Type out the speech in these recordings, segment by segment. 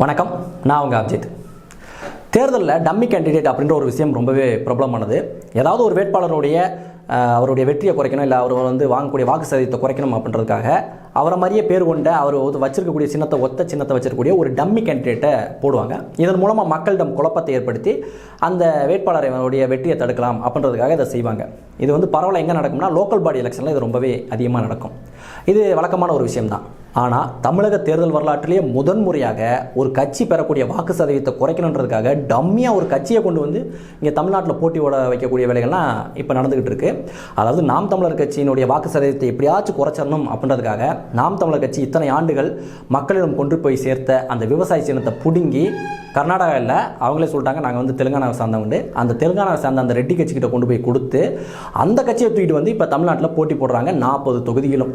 வணக்கம் நான் உங்கள் அப்ஜித். தேர்தலில் டம்மி கேண்டிடேட் அப்படின்ற ஒரு விஷயம் ரொம்பவே பிரபலமானது ஏதாவது ஒரு வேட்பாளருடைய அவருடைய வெற்றியை குறைக்கணும் இல்லை அவர் வந்து வாங்கக்கூடிய வாக்கு சதவீதத்தை குறைக்கணும் அப்படின்றதுக்காக அவரை மாதிரியே பேர் கொண்ட அவர் வந்து வச்சிருக்கக்கூடிய சின்னத்தை ஒத்த சின்னத்தை வச்சிருக்கக்கூடிய ஒரு டம்மி கேண்டிடேட்டை போடுவாங்க. இதன் மூலமாக மக்களிடம் குழப்பத்தை ஏற்படுத்தி அந்த வேட்பாளருடைய வெற்றியை தடுக்கலாம் அப்படின்றதுக்காக இதை செய்வாங்க. இது வந்து பரவாயில்ல எங்கே நடக்கும்னா லோக்கல் பாடி எலெக்ஷனில் இது ரொம்பவே அதிகமாக நடக்கும். இது வழக்கமான ஒரு விஷயம்தான். ஆனால் தமிழக தேர்தல் வரலாற்றிலேயே முதன்முறையாக ஒரு கட்சி பெறக்கூடிய வாக்கு சதவீதத்தை குறைக்கணுன்றதுக்காக டம்மியாக ஒரு கட்சியை கொண்டு வந்து இங்கே தமிழ்நாட்டில் போட்டி ஓட வைக்கக்கூடிய வேலைகள்லாம் இப்போ நடந்துகிட்டு இருக்கு. அதாவது நாம் தமிழர் கட்சியினுடைய வாக்கு சதவீதத்தை எப்படியாச்சும் குறைச்சிடணும் அப்படின்றதுக்காக நாம் தமிழர் கட்சி இத்தனை ஆண்டுகள் மக்களிடம் கொண்டு போய் சேர்த்த அந்த விவசாய சின்னத்தை பிடுங்கி கர்நாடகாவில் அவங்களே சொல்லிட்டாங்க நாங்கள் வந்து தெலுங்கானாவை சார்ந்தவங்க அந்த தெலுங்கானாவை சார்ந்த அந்த ரெட்டி கட்சிக்கிட்ட கொண்டு போய் கொடுத்து அந்த கட்சியை தூக்கிட்டு வந்து இப்போ தமிழ்நாட்டில் போட்டி போடுறாங்க நாற்பது தொகுதிகளும்.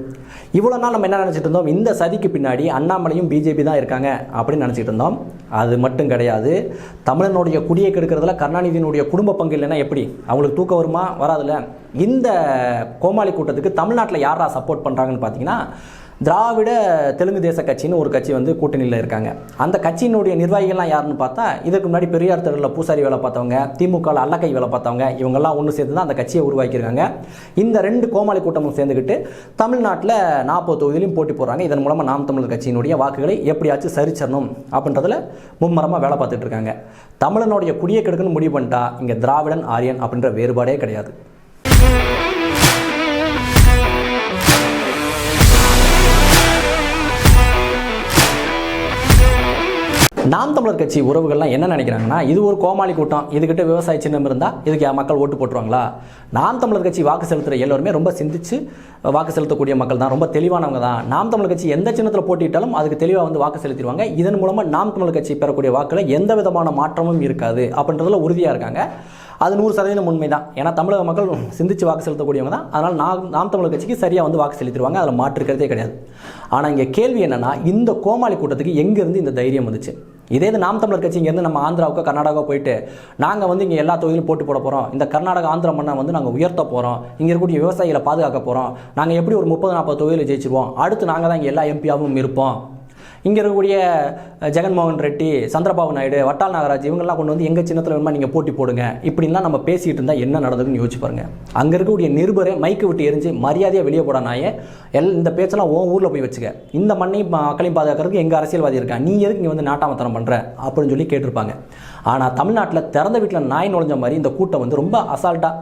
இவ்வளோ நாள் நம்ம என்ன நினச்சிட்டு இருந்தோம்? இந்த இந்த சதிக்கு பின்னாடி அண்ணாமலையும் பிஜேபி தான் இருக்காங்க அப்படின்னு நினச்சிட்டு இருந்தோம். அது மட்டும் கிடையாது. தமிழனுடைய குடியை கெடுக்கிறதுல கருணாநிதியினுடைய குடும்ப பங்கு இல்லைன்னா எப்படி? அவங்களுக்கு தூக்கம் வருமா? வராதுல்ல. இந்த கோமாளி கூட்டத்துக்கு தமிழ்நாட்டில் யாரா சப்போர்ட் பண்ணுறாங்கன்னு பார்த்தீங்கன்னா திராவிட தெலுங்கு தேச கட்சின்னு ஒரு கட்சி வந்து கூட்டணியில் இருக்காங்க. அந்த கட்சியினுடைய நிர்வாகிகள்லாம் யாருன்னு பார்த்தா இதுக்கு முன்னாடி பெரியார் தெருவில் பூசாரி வேலை பார்த்தவங்க திமுகவில் அல்லக்கை வேலை பார்த்தவங்க இவங்கெல்லாம் ஒன்று சேர்ந்து தான் அந்த கட்சியை உருவாக்கியிருக்காங்க. இந்த ரெண்டு கோமாளி கூட்டமும் சேர்ந்துக்கிட்டு தமிழ்நாட்டில் நாற்பது தொகுதியிலும் போட்டி போடுறாங்க. இதன் மூலமாக நாம் தமிழர் கட்சியினுடைய வாக்குகளை எப்படியாச்சும் சரிச்சரணும் அப்படின்றதுல மும்மரமாக வேலை பார்த்துட்டு இருக்காங்க. தமிழனுடைய குடியை கெடுக்குன்னு முடிவு பண்ணிட்டா இங்கே திராவிடன் ஆரியன் அப்படின்ற வேறுபாடே கிடையாது. நாம் தமிழர் கட்சி உறவுகள்லாம் என்ன நினைக்கிறாங்கன்னா இது ஒரு கோமாளி கூட்டம் இதுகிட்ட விவசாய சின்னம் இருந்தால் இதுக்கு மக்கள் ஓட்டு போட்டுருவாங்களா? நாம் தமிழர் கட்சி வாக்கு செலுத்துகிற எல்லோருமே ரொம்ப சிந்திச்சு வாக்கு செலுத்தக்கூடிய மக்கள் தான் ரொம்ப தெளிவானவங்க தான். நாம் தமிழர் கட்சி எந்த சின்னத்தில் போட்டிட்டாலும் அதுக்கு தெளிவாக வந்து வாக்கு செலுத்திடுவாங்க. இதன் மூலமாக நாம் தமிழர் கட்சி பெறக்கூடிய வாக்கில் எந்த விதமான மாற்றமும் இருக்காது அப்படின்றதுல உறுதியாக இருக்காங்க. அது நூறு சதவீதம் உண்மை தான். ஏன்னா தமிழக மக்கள் சிந்திச்சு வாக்கு செலுத்தக்கூடியவங்க தான். அதனால் நாம் நாம் தமிழர் கட்சிக்கு சரியாக வந்து வாக்கு செலுத்திடுவாங்க. அதில் மாற்றுக்கிறதே கிடையாது. ஆனால் இங்கே கேள்வி என்னென்னா இந்த கோமாளி கூட்டத்துக்கு எங்கேருந்து இந்த தைரியம் வந்துச்சு? இதே இது நாம் தமிழர் கட்சி இங்கேருந்து நம்ம ஆந்திராவுக்கோ கர்நாடகாவோ போயிட்டு நாங்கள் வந்து இங்கே எல்லா தொகுதியிலும் போட்டு போட போகிறோம் இந்த கர்நாடகா ஆந்திர மண்ணை வந்து நாங்கள் உயர்த்த போகிறோம் இங்கே இருக்கக்கூடிய விவசாயிகளை பாதுகாக்க போகிறோம் நாங்கள் எப்படி ஒரு முப்பது நாற்பது தொகுதியில் ஜெயிச்சிருவோம் அடுத்து நாங்கள் தான் இங்கே எல்லா எம்பியாவும் இருப்போம். இங்கே இருக்கக்கூடிய ஜெகன்மோகன் ரெட்டி சந்திரபாபு நாயுடு வட்டால் நாகராஜ் இவங்கெல்லாம் கொண்டு வந்து எங்கள் சின்னத்தில் வேணுமா நீங்கள் போட்டி போடுங்க. இப்படின்லாம் நம்ம பேசிகிட்டு இருந்தால் என்ன நடந்ததுன்னு யோசிச்சு பாருங்க. அங்கே இருக்கக்கூடிய நிருபரை மைக்கு விட்டு எரிஞ்சு மரியாதையாக வெளியே போட நாயே. எல் இந்த பேச்செல்லாம் உன் ஊரில் போய் வச்சுக்க. இந்த மண்ணையும் மக்களையும் பாதுகாக்கிறதுக்கு எங்கள் அரசியல்வாதி இருக்கா? நீ எதுக்கு இங்கே வந்து நாட்டாமத்தனம் பண்ணுற அப்படின்னு சொல்லி கேட்டிருப்பாங்க. ஆனால் தமிழ்நாட்டில் திறந்த வீட்டில் நாய் நுழைஞ்ச மாதிரி இந்த கூட்டம் வந்து ரொம்ப அசால்ட்டாக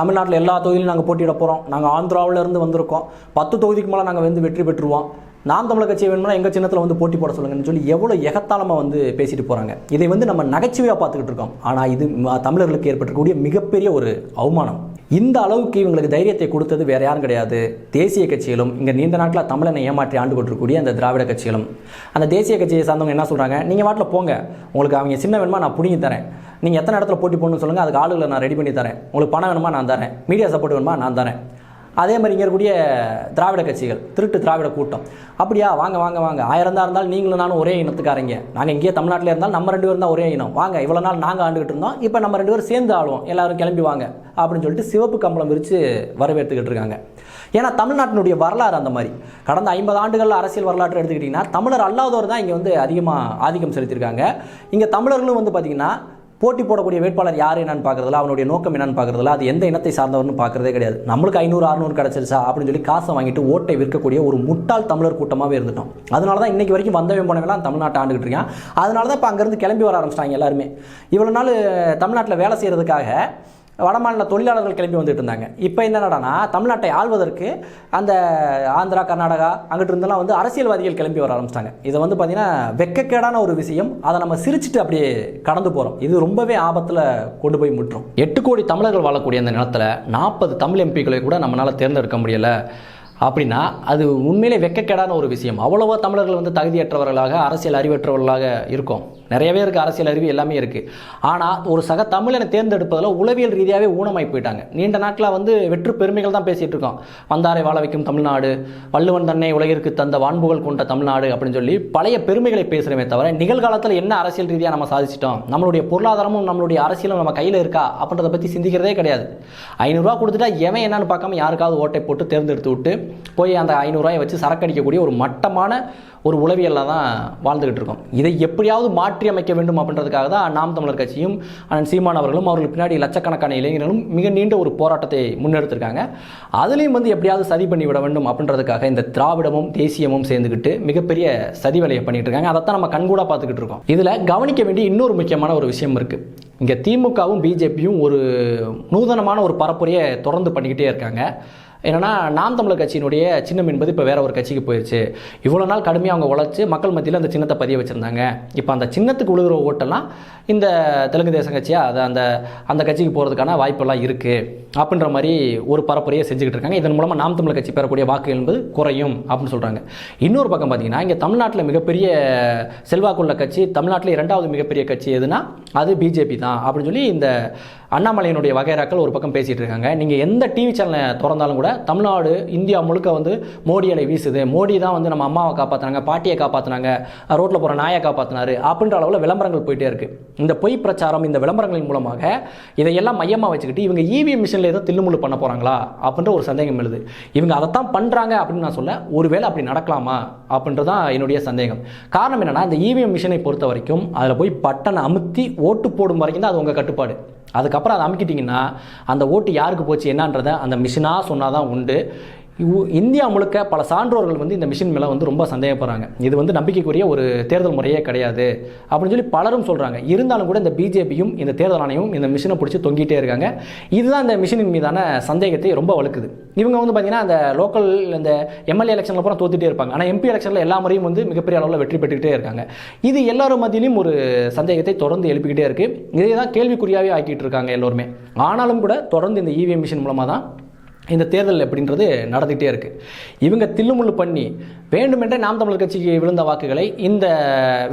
தமிழ்நாட்டில் எல்லா தொகுதியிலும் நாங்கள் போட்டியிட போகிறோம் நாங்கள் ஆந்திராவிலேருந்து வந்திருக்கோம். பத்து தொகுதிக்கு மேலே நாங்கள் வந்து வெற்றி பெற்றுருவோம். நாம் தமிழக கட்சி வேணும்னா எங்கள் சின்னத்தில் வந்து போட்டி போட சொல்லுங்கன்னு சொல்லி எவ்வளோ எகத்தாளமாக வந்து பேசிட்டு போகிறாங்க இதை வந்து நம்ம நகைச்சுவையாக பார்த்துக்கிட்டு இருக்கோம். ஆனால் இது தமிழர்களுக்கு ஏற்பட்டிருக்கக்கூடிய மிகப்பெரிய ஒரு அவமானம். இந்த அளவுக்கு இவங்களுக்கு தைரியத்தை கொடுத்தது வேற யாரும் கிடையாது. தேசிய கட்சிகளும் இங்கே நீண்ட நாட்டில் தமிழனை ஏமாற்றி ஆண்டு கொண்டிருக்கக்கூடிய அந்த திராவிட கட்சிகளும். அந்த தேசிய கட்சியை சார்ந்தவங்க என்ன சொல்கிறாங்க நீங்கள் வாட்டில் போங்க. உங்களுக்கு அவங்க சின்ன வேணுமா நான் பிடிங்கி தரேன். நீங்கள் எத்தனை இடத்துல போட்டி போடணும்னு சொல்லுங்கள் அதுக்கு ஆளுகளை நான் ரெடி பண்ணி தரேன். உங்களுக்கு பணம் வேணுமா நான் தரேன். மீடியா சப்போர்ட் வேணுமா நான் தரேன். அதே மாதிரி இங்கே இருக்கக்கூடிய திராவிட கட்சிகள் திருட்டு திராவிட கூட்டம். அப்படியா? வாங்க வாங்க வாங்க. ஆயிரம் தான் இருந்தாலும் நீங்களும் நானும் ஒரே இனத்துக்காரங்க. நாங்கள் இங்கேயே தமிழ்நாட்டில் இருந்தாலும் நம்ம ரெண்டு பேரும் தான் ஒரே இனம். வாங்க இவ்வளோ நாள் நாங்கள் ஆண்டுகிட்டு இருந்தோம். இப்போ நம்ம ரெண்டு பேரும் சேர்ந்து ஆளுவோம். எல்லாரும் கிளம்பி வாங்க. அப்படின்னு சொல்லிட்டு சிவப்பு கம்பளம் விரித்து வரவேற்றுக்கிட்டு இருக்காங்க. ஏன்னா தமிழ்நாட்டினுடைய வரலாறு அந்த மாதிரி. கடந்த ஐம்பது ஆண்டுகள் அரசியல் வரலாற்று எடுத்துக்கிட்டிங்கன்னா தமிழர் அல்லாதவர் தான் இங்கே வந்து அதிகமாக ஆதிக்கம் செலுத்தியிருக்காங்க. இங்கே தமிழர்களும் வந்து பார்த்திங்கன்னா போட்டி போடக்கூடிய வேட்பாளர் யார் என்னன்னு பார்க்குறதுல அவனுடைய நோக்கம் என்னன்னு பார்க்குறதுல அது எந்த இனத்தை சார்ந்தவர்னு பார்க்குறதே கிடையாது. நம்மளுக்கு ஐநூறு அறுநூறு கிடச்சிருச்சா அப்படின்னு சொல்லி காசை வாங்கிட்டு ஓட்டை விற்கக்கூடிய ஒரு முட்டாள் தமிழர் கூட்டமாகவே இருந்துட்டோம். அதனால தான் இன்னைக்கு வரைக்கும் வந்தவன் போனவெல்லாம் தமிழ்நாட்டை ஆண்டுகிட்டு இருக்கான். அதனால தான் இப்போ அங்கேருந்து கிளம்பி வர ஆரம்பிச்சிட்டாங்க எல்லாருமே. இவ்வளோ நாள் தமிழ்நாட்டில் வேலை செய்கிறதுக்காக வடமாநில தொழிலாளர்கள் கிளம்பி வந்துட்டு இருந்தாங்க. இப்போ என்னடானா தமிழ்நாட்டை ஆள்வதற்கு அந்த ஆந்திரா கர்நாடகா அங்கிட்டு இருந்தெல்லாம் வந்து அரசியல்வாதிகள் கிளம்பி வர ஆரம்பிச்சிட்டாங்க. இதை வந்து பார்த்தீங்கன்னா வெக்கக்கேடான ஒரு விஷயம். அதை நம்ம சிரிச்சுட்டு அப்படியே கடந்து போகிறோம் இது ரொம்பவே ஆபத்தில் கொண்டு போய் முட்டுரும் எட்டு கோடி தமிழர்கள் வாழக்கூடிய அந்த நிலத்தில் நாற்பது தமிழ் எம்பிக்களை கூட நம்மளால் தேர்ந்தெடுக்க முடியலை அப்படின்னா அது உண்மையிலே வெக்கக்கேடான ஒரு விஷயம். அவ்வளவோ தமிழர்கள் வந்து தகுதியற்றவர்களாக அரசியல் அறிவற்றவர்களாக இருக்கும். நிறையவே இருக்குது அரசியல் அறிவு எல்லாமே இருக்குது ஆனால் ஒரு சக தமிழனை தேர்ந்தெடுப்பதில் உளவியல் ரீதியாகவே ஊனமாய் போயிட்டாங்க. நீண்ட நாட்களாக வந்து வெற்று பெருமைகள் தான் பேசிகிட்டு இருக்கோம். வந்தாரை வாழ வைக்கும் தமிழ்நாடு வள்ளுவன் தன்னை உலகிற்கு தந்த வான்புகள் கொண்ட தமிழ்நாடு அப்படின்னு சொல்லி பழைய பெருமைகளை பேசுகிறமே தவிர நிகழ்காலத்தில் என்ன அரசியல் ரீதியாக நம்ம சாதிச்சிட்டோம்? நம்மளுடைய பொருளாதாரமும் நம்மளுடைய அரசியலும் நம்ம கையில் இருக்கா? அப்படின்றத பற்றி சிந்திக்கிறதே கிடையாது. ஐநூறுரூவா கொடுத்துட்டா எவன் என்னன்னு பார்க்காம யாருக்காவது ஓட்டை போட்டு தேர்ந்தெடுத்து விட்டு போய் அந்த ஐநூறுரூவாயை வச்சு சரக்கடிக்கக்கூடிய ஒரு மட்டமான ஒரு உளவியலாக தான் வாழ்ந்துக்கிட்டு இருக்கோம். இதை எப்படியாவது மாற்றி அமைக்க வேண்டும் அப்படின்றதுக்காக தான் நாம் தமிழர் கட்சியும் அண்ணன் சீமான் அவர்களும் அவர்களுக்கு பின்னாடி லட்சக்கணக்கான இளைஞர்களும் மிக நீண்ட ஒரு போராட்டத்தை முன்னெடுத்திருக்காங்க. அதுலேயும் வந்து எப்படியாவது சதி பண்ணிவிட வேண்டும் அப்படின்றதுக்காக இந்த திராவிடமும் தேசியமும் சேர்ந்துக்கிட்டு மிகப்பெரிய சதி வேலையை பண்ணிட்டு இருக்காங்க. அதைத்தான் நம்ம கண்கூடாக பார்த்துக்கிட்டு இருக்கோம். இதில் கவனிக்க வேண்டிய இன்னொரு முக்கியமான ஒரு விஷயம் இருக்குது இங்கே திமுகவும் பிஜேபியும் ஒரு நூதனமான ஒரு பரப்புரையை தொடர்ந்து பண்ணிக்கிட்டே இருக்காங்க. என்னன்னா நாம் தமிழர் கட்சியினுடைய சின்னம் என்பது இப்போ வேற ஒரு கட்சிக்கு போயிடுச்சு இவ்வளோ நாள் கடுமையாக அவங்க உழைச்சி மக்கள் மத்தியில் அந்த சின்னத்தை பதிய வச்சுருந்தாங்க. இப்போ அந்த சின்னத்துக்கு விழுகிற ஓட்டெல்லாம் இந்த தெலுங்கு தேசம் கட்சியாக அது அந்த அந்த கட்சிக்கு போகிறதுக்கான வாய்ப்பெல்லாம் இருக்குது அப்படின்ற மாதிரி ஒரு பரப்புரையை செஞ்சுக்கிட்டு இருக்காங்க. இதன் மூலமாக நாம் தமிழர் கட்சி பெறக்கூடிய வாக்குகள் என்பது குறையும் அப்படின்னு சொல்கிறாங்க இன்னொரு பக்கம் பார்த்தீங்கன்னா இங்கே தமிழ்நாட்டில் மிகப்பெரிய செல்வாக்குள்ள கட்சி தமிழ்நாட்டில் இரண்டாவது மிகப்பெரிய கட்சி எதுனா அது பிஜேபி தான் அப்படின்னு சொல்லி இந்த அண்ணாமலையினுடைய வகைராக்கள் ஒரு பக்கம் பேசிகிட்டு இருக்காங்க. நீங்கள் எந்த டிவி சேனலை திறந்தாலும் கூட தமிழ்நாடு இந்தியா முழுக்க வந்து மோடி அலை வீசுது. மோடி தான் வந்து நம்ம அம்மாவை காப்பாற்றினாங்க பாட்டியை காப்பாற்றினாங்க ரோட்டில் போகிற நாயை காப்பாற்றினாரு அப்படின்ற அளவில் விளம்பரங்கள் போயிட்டே இருக்குது இந்த பொய் பிரச்சாரம் இந்த விளம்பரங்களின் மூலமாக இதையெல்லாம் மையமாக வச்சுக்கிட்டு இவங்க இவிஎம் மிஷினில் ஏதோ தில்லுமுள்ளு பண்ண போகிறாங்களா அப்படின்ற ஒரு சந்தேகம் எழுது. இவங்க அதைத்தான் பண்ணுறாங்க அப்படின்னு நான் சொல்ல ஒருவேளை அப்படி நடக்கலாமா அப்படின்றது தான் என்னுடைய சந்தேகம். காரணம் என்னன்னா இந்த இவிஎம் மிஷினை பொறுத்த வரைக்கும் அதில் போய் பட்டனை அமுத்தி ஓட்டு போடும் வரைக்கும் தான் அது உங்கள் கட்டுப்பாடு. அதுக்கப்புறம் அதை அமுக்கிட்டிங்கன்னா அந்த ஓட்டு யாருக்கு போச்சு என்னன்றதை அந்த மிஷினாக சொன்னால் தான் உண்டு. இந்தியா முழுக்க பல சான்றோர்கள் வந்து இந்த மிஷின் மேலே வந்து ரொம்ப சந்தேகப்படுறாங்க. இது வந்து நம்பிக்கைக்குரிய ஒரு தேர்தல் முறையே கிடையாது. அப்படின்னு சொல்லி பலரும் சொல்கிறாங்க இருந்தாலும் கூட இந்த பிஜேபியும் இந்த தேர்தல் ஆணையமும் இந்த மிஷினை பிடிச்சி தொங்கிட்டே இருக்காங்க. இதுதான் இந்த மிஷினின் மீதான சந்தேகத்தை ரொம்ப வலுக்குது. இவங்க வந்து பார்த்தீங்கன்னா அந்த லோக்கல் இந்த எம்எல்ஏ எலெக்ஷனில் பூரா தோத்துட்டே இருப்பாங்க. ஆனால் எம்பி எலெக்ஷனில் எல்லா முறையும் வந்து மிகப்பெரிய அளவில் வெற்றி பெற்றுக்கிட்டே இருக்காங்க. இது எல்லாரும் மத்தியிலும் ஒரு சந்தேகத்தை தொடர்ந்து எழுப்பிக்கிட்டே இருக்கு. இதை தான் கேள்விக்குறியாகவே ஆக்கிட்டு இருக்காங்க எல்லோருமே. ஆனாலும் கூட தொடர்ந்து இந்த இவிஎம் மிஷின் மூலமாக தான் இந்த தேர்தல் அப்படின்றது நடந்துகிட்டே இருக்குது இவங்க தில்லுமுள்ளு பண்ணி வேண்டுமென்றே நாம் தமிழர் கட்சிக்கு விழுந்த வாக்குகளை இந்த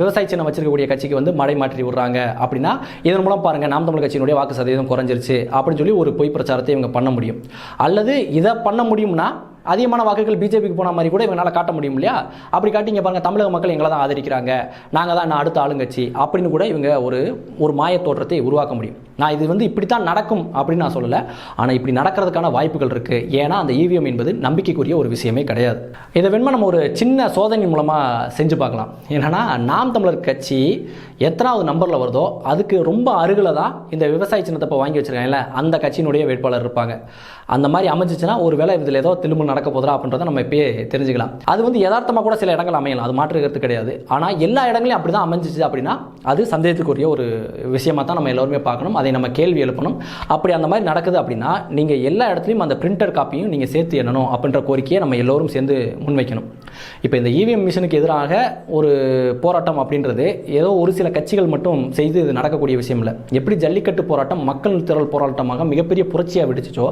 விவசாய சின்னம் வச்சிருக்கக்கூடிய கட்சிக்கு வந்து மடை மாற்றி விடுறாங்க. அப்படின்னா இதன் மூலம் பாருங்க நாம் தமிழர் கட்சியினுடைய வாக்கு சதவீதம் குறைஞ்சிருச்சு. அப்படின்னு சொல்லி ஒரு பொய் பிரச்சாரத்தை இவங்க பண்ண முடியும். அல்லது இதை பண்ண முடியும்னா அதிகமான வாக்குகள் பிஜேபிக்கு போன மாதிரி கூட இவங்களால் காட்ட முடியும் இல்லையா? அப்படி காட்டி பாருங்கள் தமிழக மக்கள் எங்களை தான் ஆதரிக்கிறாங்க. நாங்கள் தான் நான் அடுத்த ஆளுங்கட்சி. அப்படின்னு கூட இவங்க ஒரு ஒரு மாய தோற்றத்தை உருவாக்க முடியும். நான் இது வந்து இப்படித்தான் நடக்கும் அப்படின்னு நான் சொல்லலை. ஆனால் இப்படி நடக்கிறதுக்கான வாய்ப்புகள் இருக்குது ஏன்னா அந்த இவிஎம் என்பது நம்பிக்கைக்குரிய ஒரு விஷயமே கிடையாது. இதை வேணுமா நம்ம ஒரு சின்ன சோதனை மூலமாக செஞ்சு பார்க்கலாம். என்னென்னா நாம் தமிழர் கட்சி எத்தனாவது நம்பரில் வருதோ அதுக்கு ரொம்ப அருகில் தான் இந்த விவசாய சின்னத்தை இப்போ வாங்கி வச்சிருக்காங்கல்ல அந்த கட்சியினுடைய வேட்பாளர் இருப்பாங்க. அந்த மாதிரி அமைஞ்சிச்சுன்னா ஒரு வேளை இதில் ஏதோ திரும்ப நடக்க போதுரா அப்படின்றத நம்ம இப்பயே தெரிஞ்சுக்கலாம். அது வந்து யதார்த்தமாக கூட சில இடங்கள் அமையலாம். அது மாற்றுகிறது கிடையாது. ஆனால் எல்லா இடங்களையும் அப்படி தான் அமைஞ்சிச்சு அப்படின்னா அது சந்தேகத்துக்குரிய ஒரு விஷயமா தான் நம்ம எல்லோருமே பார்க்கணும். அதை நம்ம கேள்வி எழுப்பணும். அப்படி அந்த மாதிரி நடக்குது அப்படின்னா நீங்கள் எல்லா இடத்துலையும் அந்த பிரிண்டர் காப்பியும் நீங்கள் சேர்த்து எண்ணணும் அப்படின்ற கோரிக்கையை நம்ம எல்லோரும் சேர்ந்து முன்வைக்கணும். இப்போ இந்த இவிஎம் மிஷினுக்கு எதிராக ஒரு போராட்டம் அப்படின்றது ஏதோ ஒரு சில கட்சிகள் மட்டும் செய்து இது நடக்கக்கூடிய விஷயம் இல்லை. எப்படி ஜல்லிக்கட்டு போராட்டம் மக்கள் திரள் போராட்டமாக மிகப்பெரிய புரட்சியாக வெடிச்சிச்சோ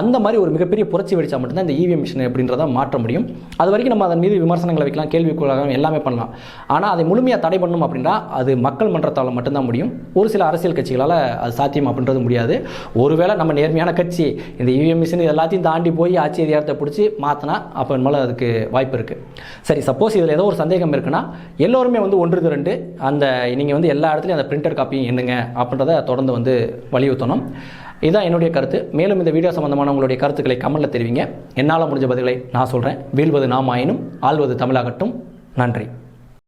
அந்த மாதிரி ஒரு மிகப்பெரிய புரட்சி வெடிச்சா மட்டும்தான் இந்த இவிஎம் மிஷின் அப்படின்றத மாற்ற முடியும். அது வரைக்கும் நம்ம அதன் மீது விமர்சனங்களை வைக்கலாம் கேள்விக்குள்ளாக எல்லாமே பண்ணலாம். ஆனால் அதை முழுமையாக தடை பண்ணணும் அப்படின்னா அது மக்கள் மன்றத்தால் மட்டும்தான் முடியும். ஒரு சில அரசியல் கட்சிகளால் அது சாத்தியம் அப்படின்றது முடியாது. ஒருவேளை நம்ம நேர்மையான கட்சி இந்த இவிஎம் மிஷின் எல்லாத்தையும் தாண்டி போய் ஆட்சி அதிகாரத்தை பிடிச்சி மாற்றினா அப்போ மேலே அதுக்கு வாய்ப்பு இருக்குது சரி சப்போஸ் இதில் ஏதோ ஒரு சந்தேகம் இருக்குன்னா எல்லோருமே வந்து ஒன்று திரண்டு அந்த நீங்கள் வந்து எல்லா இடத்துலையும் அந்த பிரிண்டர் காப்பியும் எண்ணுங்க அப்படின்றத தொடர்ந்து வந்து வலியுறுத்தணும். இதுதான் என்னுடைய கருத்து. மேலும் இந்த வீடியோ சம்பந்தமான உங்களுடைய கருத்துக்களை கமெண்ட்டில் தெரிவிங்க. என்னால் முடிஞ்ச பதில்களை நான் சொல்கிறேன் வீழ்வது நாம் ஆயினும் ஆள்வது தமிழாகட்டும். நன்றி.